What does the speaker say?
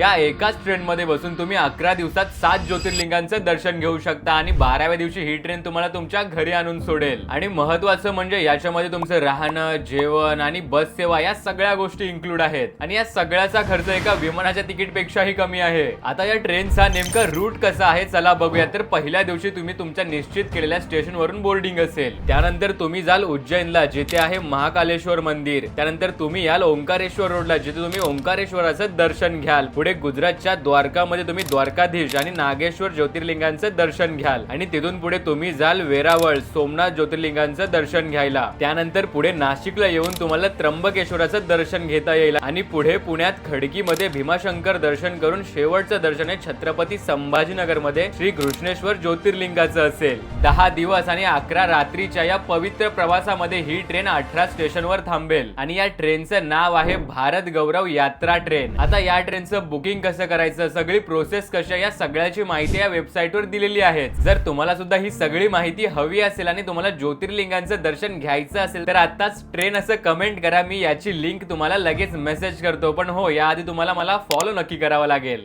या एकाच ट्रेनमध्ये बसून तुम्ही अकरा दिवसात सात ज्योतिर्लिंगांचं दर्शन घेऊ शकता आणि बाराव्या दिवशी ही ट्रेन तुम्हाला तुमच्या घरी आणून सोडेल. आणि महत्वाचं म्हणजे याच्यामध्ये तुमचं राहणं जेवण आणि बस सेवा या सगळ्या गोष्टी इन्क्लूड आहेत. आणि या सगळ्याचा खर्च एका विमानाच्या तिकीट पेक्षाही कमी आहे. आता या ट्रेनचा नेमका रूट कसा आहे चला बघूया. तर पहिल्या दिवशी तुम्ही तुमच्या निश्चित केलेल्या स्टेशन वरून बोर्डिंग असेल. त्यानंतर तुम्ही जाल उज्जैनला जिथे आहे महाकालेश्वर मंदिर. त्यानंतर तुम्ही याल ओंकारेश्वर रोडला जिथे तुम्ही ओंकारेश्वराचं दर्शन घ्याल. पुढे गुजरातच्या द्वारकामध्ये तुम्ही द्वारकाधीश आणि नागेश्वर ज्योतिर्लिंगांचं दर्शन घ्याल. आणि तिथून पुढे तुम्ही जाल वेरावळ सोमनाथ ज्योतिर्लिंगांचं दर्शन घ्यायला. त्यानंतर पुढे नाशिकला येऊन तुम्हाला त्र्यंबकेश्वराचं दर्शन घेता येईल. आणि पुढे पुण्यात खडकीमध्ये भीमाशंकर दर्शन करून शेवटचं दर्शन आहे छत्रपती संभाजीनगरमध्ये श्री कृष्णेश्वर ज्योतिर्लिंगाचं असेल. दहा दिवस आणि अकरा रात्रीच्या या पवित्र प्रवासामध्ये ही ट्रेन अठरा स्टेशनवर थांबेल. आणि या ट्रेनचं नाव आहे भारत गौरव यात्रा ट्रेन. आता या ट्रेनचं बुकिंग कसं करायचं सगळी प्रोसेस कशा या सगळ्याची माहिती या वेबसाईटवर दिलेली आहे. जर तुम्हाला सुद्धा ही सगळी माहिती हवी असेल आणि तुम्हाला ज्योतिर्लिंगांचं दर्शन घ्यायचं असेल तर आताच ट्रेन असं कमेंट करा मी याची लिंक तुम्हाला लगेच मेसेज करतो. पण हो याआधी तुम्हाला मला फॉलो नक्की करावा लागेल.